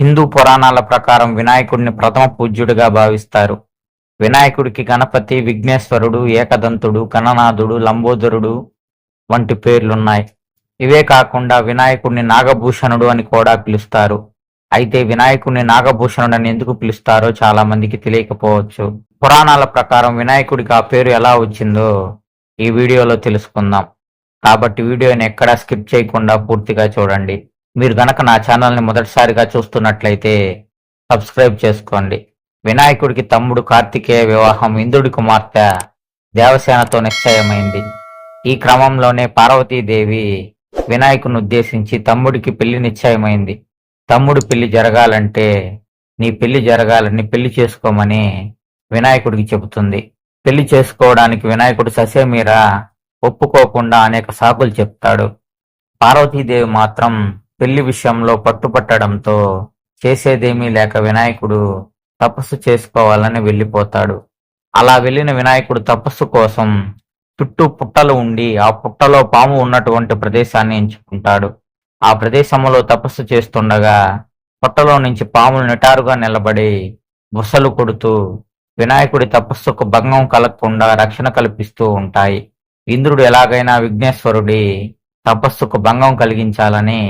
హిందూ పురాణాల ప్రకారం వినాయకుడిని ప్రథమ పూజ్యుడిగా భావిస్తారు. వినాయకుడికి గణపతి విఘ్నేశ్వరుడు ఏకదంతుడు గణనాథుడు లంబోదరుడు వంటి పేర్లున్నాయి. ఇవే కాకుండా వినాయకుడిని నాగభూషణుడు అని కూడా పిలుస్తారు. అయితే వినాయకుడిని నాగభూషణుడు అని ఎందుకు పిలుస్తారో చాలా మందికి తెలియకపోవచ్చు. పురాణాల ప్రకారం వినాయకుడికి ఆ పేరు ఎలా వచ్చిందో ఈ వీడియోలో తెలుసుకుందాం. కాబట్టి వీడియోని ఎక్కడా స్కిప్ చేయకుండా పూర్తిగా చూడండి. మీరు గనక నా ఛానల్ని మొదటిసారిగా చూస్తున్నట్లయితే సబ్స్క్రైబ్ చేసుకోండి. వినాయకుడికి తమ్ముడు కార్తికేయ వివాహం ఇంద్రుడి కుమార్తె దేవసేనతో నిశ్చయమైంది. ఈ క్రమంలోనే పార్వతీదేవి వినాయకుని ఉద్దేశించి తమ్ముడికి పెళ్ళి నిశ్చయమైంది. తమ్ముడు పెళ్ళి జరగాలంటే నీ పెళ్ళి జరగాలని పెళ్ళి చేసుకోమని వినాయకుడికి చెబుతుంది. పెళ్ళి చేసుకోవడానికి వినాయకుడు ససేమీరా ఒప్పుకోకుండా అనేక సాకులు చెప్తాడు. పార్వతీదేవి మాత్రం పెళ్ళి విషయంలో పట్టుపట్టడంతో చేసేదేమీ లేక వినాయకుడు తపస్సు చేసుకోవాలని వెళ్ళిపోతాడు. అలా వెళ్ళిన వినాయకుడు తపస్సు కోసం చుట్టూ పుట్టలు ఉండి ఆ పుట్టలో పాము ఉన్నటువంటి ప్రదేశాన్ని ఎంచుకుంటాడు. ఆ ప్రదేశంలో తపస్సు చేస్తుండగా పుట్టలో నుంచి పాములు నిటారుగా నిలబడి బుసలు కొడుతూ వినాయకుడి తపస్సుకు భంగం కలగకుండా రక్షణ కల్పిస్తూ ఉంటాయి. ఇంద్రుడు ఎలాగైనా విఘ్నేశ్వరుడి తపస్సుకు భంగం కలిగించాలని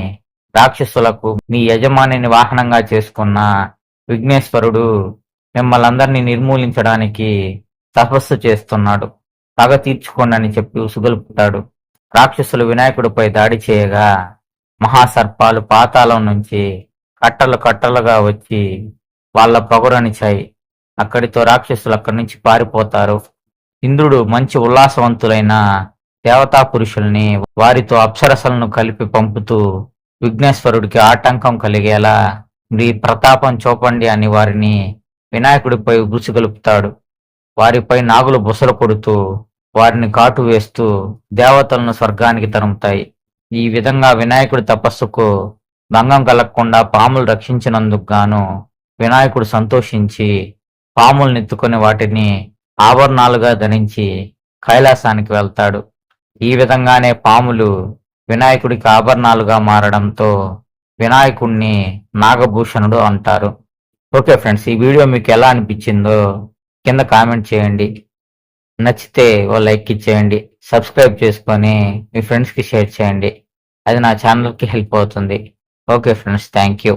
రాక్షసులకు మీ యజమానిని వాహనంగా చేసుకున్న విఘ్నేశ్వరుడు మిమ్మల్ందరినీ నిర్మూలించడానికి తపస్సు చేస్తున్నాడు. పగ తీర్చుకోండి అని చెప్పి ఉసుగొలుపుతాడు. రాక్షసులు వినాయకుడిపై దాడి చేయగా మహాసర్పాలు పాతాళం నుంచి కట్టలు కట్టలుగా వచ్చి వాళ్ళ పొగరనిచాయి అక్కడితో రాక్షసులు అక్కడి నుంచి పారిపోతారు. ఇంద్రుడు మంచి ఉల్లాసవంతులైన దేవతా పురుషుల్ని వారితో అప్సరసలను కలిపి పంపుతూ విఘ్నేశ్వరుడికి ఆటంకం కలిగేలా మీ ప్రతాపం చూపండి అని వారిని వినాయకుడిపై గుసిగలుపుతాడు వారిపై నాగులు బుసలు కొడుతూ వారిని కాటు వేస్తూ దేవతలను స్వర్గానికి తరుముతాయి. ఈ విధంగా వినాయకుడి తపస్సుకు భంగం కలగకుండా పాములు రక్షించినందుకు గాను వినాయకుడు సంతోషించి పాములు నెత్తుకొని వాటిని ఆభరణాలుగా ధరించి కైలాసానికి వెళ్తాడు. ఈ విధంగానే పాములు వినాయకుడికి ఆభరణాలుగా మారడంతో వినాయకుడిని నాగభూషణుడు అంటారు. ఓకే ఫ్రెండ్స్ ఈ వీడియో మీకు ఎలా అనిపించిందో కింద కామెంట్ చేయండి. నచ్చితే ఓ లైక్ ఇచ్చేయండి. సబ్స్క్రైబ్ చేసుకొని మీ ఫ్రెండ్స్కి షేర్ చేయండి. అది నా ఛానల్కి హెల్ప్ అవుతుంది. Okay friends thank you.